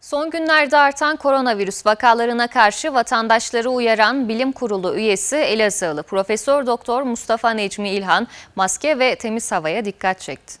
Son günlerde artan koronavirüs vakalarına karşı vatandaşları uyaran Bilim Kurulu üyesi Elazığlı Profesör Doktor Mustafa Necmi İlhan maske ve temiz havaya dikkat çekti.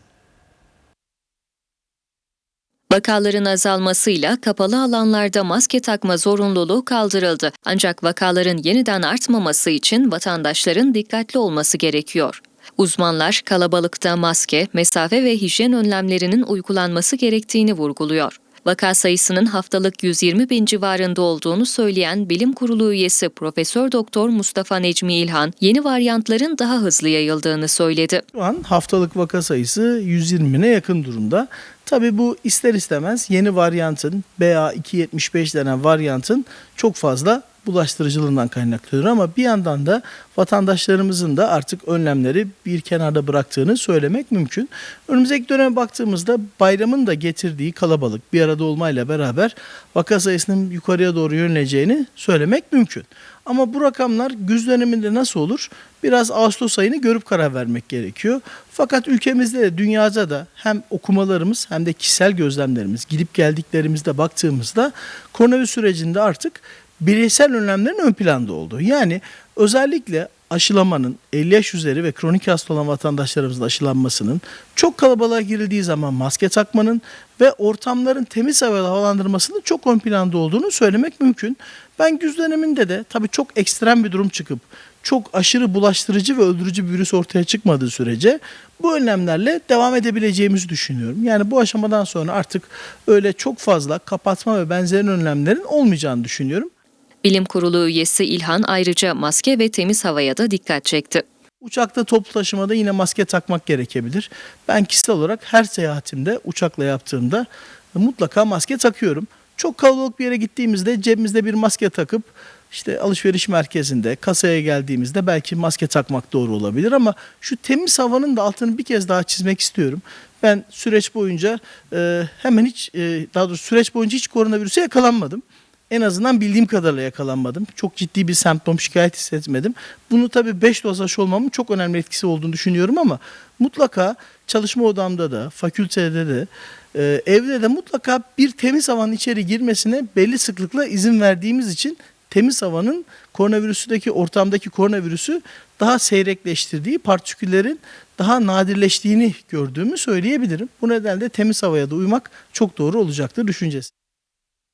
Vakaların azalmasıyla kapalı alanlarda maske takma zorunluluğu kaldırıldı. Ancak vakaların yeniden artmaması için vatandaşların dikkatli olması gerekiyor. Uzmanlar kalabalıkta maske, mesafe ve hijyen önlemlerinin uygulanması gerektiğini vurguluyor. Vaka sayısının haftalık 120 bin civarında olduğunu söyleyen Bilim Kurulu üyesi Profesör Doktor Mustafa Necmi İlhan, yeni varyantların daha hızlı yayıldığını söyledi. Şu an haftalık vaka sayısı 120'ne yakın durumda. Tabii bu ister istemez yeni varyantın BA275 denen varyantın çok fazla bulaştırıcılığından kaynaklanıyor ama bir yandan da vatandaşlarımızın da artık önlemleri bir kenarda bıraktığını söylemek mümkün. Önümüzdeki döneme baktığımızda bayramın da getirdiği kalabalık bir arada olmayla beraber vaka sayısının yukarıya doğru yöneleceğini söylemek mümkün. Ama bu rakamlar güz döneminde nasıl olur? Biraz Ağustos ayını görüp karar vermek gerekiyor. Fakat ülkemizde de dünyada da hem okumalarımız hem de kişisel gözlemlerimiz gidip geldiklerimizde baktığımızda koronavirüs sürecinde artık bireysel önlemlerin ön planda olduğu. Yani özellikle aşılamanın 50 yaş üzeri ve kronik hasta olan vatandaşlarımızın aşılanmasının çok kalabalığa girildiği zaman maske takmanın ve ortamların temiz havayla havalandırmasının çok ön planda olduğunu söylemek mümkün. Ben güz döneminde de tabii çok ekstrem bir durum çıkıp çok aşırı bulaştırıcı ve öldürücü bir virüs ortaya çıkmadığı sürece bu önlemlerle devam edebileceğimizi düşünüyorum. Yani bu aşamadan sonra artık öyle çok fazla kapatma ve benzerin önlemlerin olmayacağını düşünüyorum. Bilim Kurulu üyesi İlhan ayrıca maske ve temiz havaya da dikkat çekti. Uçakta toplu taşımada yine maske takmak gerekebilir. Ben kişisel olarak her seyahatimde uçakla yaptığımda mutlaka maske takıyorum. Çok kalabalık bir yere gittiğimizde cebimizde bir maske takıp işte alışveriş merkezinde kasaya geldiğimizde belki maske takmak doğru olabilir ama şu temiz havanın da altını bir kez daha çizmek istiyorum. Ben süreç boyunca e, hemen hiç e, daha doğrusu süreç boyunca hiç koronavirüse yakalanmadım. En azından bildiğim kadarıyla yakalanmadım. Çok ciddi bir semptom şikayet hissetmedim. Bunu tabii 5 doz aşı olmamın çok önemli etkisi olduğunu düşünüyorum ama mutlaka çalışma odamda da, fakültede de, e, evde de mutlaka bir temiz havanın içeri girmesine belli sıklıkla izin verdiğimiz için temiz havanın koronavirüsüdeki ortamdaki koronavirüsü daha seyrekleştirdiği, partiküllerin daha nadirleştiğini gördüğümü söyleyebilirim. Bu nedenle temiz havaya da uymak çok doğru olacaktır düşüncesi.